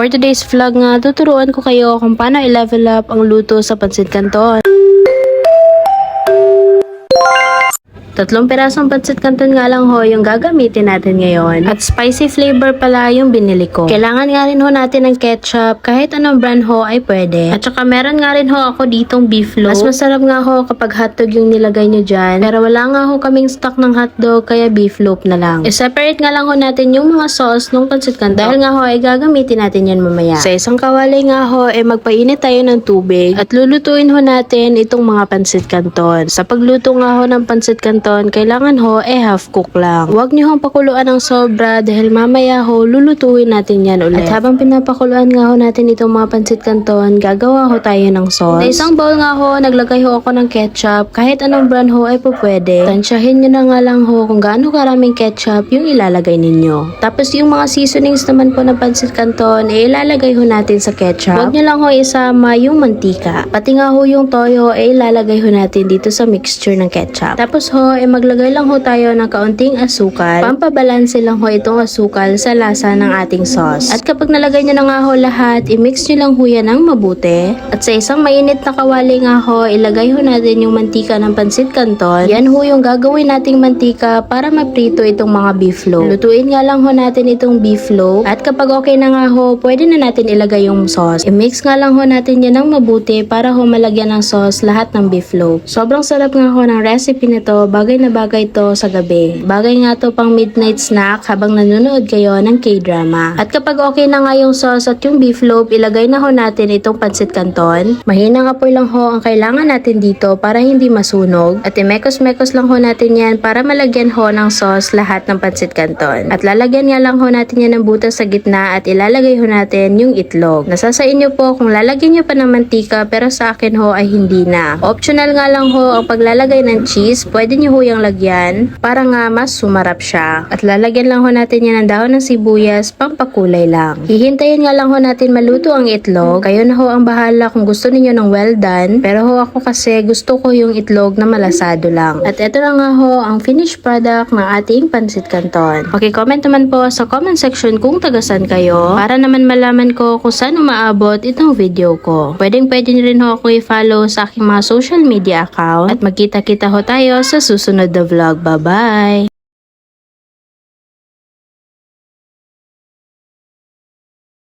For today's vlog nga, tuturuan ko kayo kung paano i-level up ang luto sa pansit canton. Tatlong pirasong pansit canton nga lang ho yung gagamitin natin ngayon. At spicy flavor pala yung binili ko. Kailangan nga rin ho natin ng ketchup. Kahit anong brand ho ay pwede. At saka meron nga rin ho ako ditong beef loaf. Mas masarap nga ho kapag hotdog yung nilagay nyo dyan. Pero wala nga ho kaming stock ng hotdog kaya beef loaf na lang. I-separate nga lang ho natin yung mga sauce ng pansit canton. Dahil nga ho ay gagamitin natin yan mamaya. Sa isang kawali nga ho ay magpainit tayo ng tubig at lulutuin ho natin itong mga pansit canton. Sa pagluto nga ho ng pansit canton, kailangan ho eh half cook lang. Huwag niyo hong pakuluan ng sobra dahil mamaya ho lulutuin natin yan ulit. At habang pinapakuluan nga ho natin itong mga pansit canton, gagawa ho tayo ng sauce. Sa isang bowl nga ho, naglagay ho ako ng ketchup. Kahit anong brand ho ay po pwede. Tansyahin niyo na nga lang ho kung gaano karaming ketchup yung ilalagay ninyo. Tapos yung mga seasonings naman po ng pansit canton, eh ilalagay ho natin sa ketchup. Huwag niyo lang ho isama yung mantika. Pati nga ho yung toyo, eh ilalagay ho natin dito sa mixture ng ketchup. Tapos ho, eh maglagay lang ho tayo ng kaunting asukal. Pampabalanse lang ho itong asukal sa lasa ng ating sauce. At kapag nalagay niyo na nga ho lahat, i-mix niyo lang ho yan ng mabuti. At sa isang mainit na kawali nga ho, ilagay ho natin yung mantika ng pansit canton. Yan ho yung gagawin nating mantika para maprito itong mga beef loaf. Lutuin nga lang ho natin itong beef loaf. At kapag okay na nga ho, pwede na natin ilagay yung sauce. I-mix nga lang ho natin yan ng mabuti para ho malagyan ng sauce lahat ng beef loaf. Sobrang sarap nga ho ng recipe nito. Bagay na bagay to sa gabi. Bagay nga to pang midnight snack habang nanonood kayo ng K-drama. At kapag okay na nga yung sauce at yung beef loaf, ilagay na ho natin itong pansit canton. Mahinang apoy lang ho ang kailangan natin dito para hindi masunog. At imekos-mekos lang ho natin yan para malagyan ho ng sauce lahat ng pansit canton. At lalagyan nga lang ho natin yan ng butas sa gitna at ilalagay ho natin yung itlog. Nasa sa inyo po kung lalagyan nyo pa ng mantika pero sa akin ho ay hindi na. Optional nga lang ho ang paglalagay ng cheese. Pwede nyo ho yung lagyan para nga mas sumarap siya. At lalagyan lang ho natin yan ng dahon ng sibuyas pampakulay lang. Hihintayin nga lang ho natin maluto ang itlog. Kayo na ho ang bahala kung gusto niyo ng well done. Pero ho ako kasi gusto ko yung itlog na malasado lang. At ito na nga ho ang finished product ng ating pansit canton. Okay, comment naman po sa comment section kung tagasan kayo para naman malaman ko kung saan umaabot itong video ko. Pwedeng pwede nyo rin ho ako i-follow sa aking mga social media account at magkita-kita ho tayo sa susunod na vlog. Bye-bye!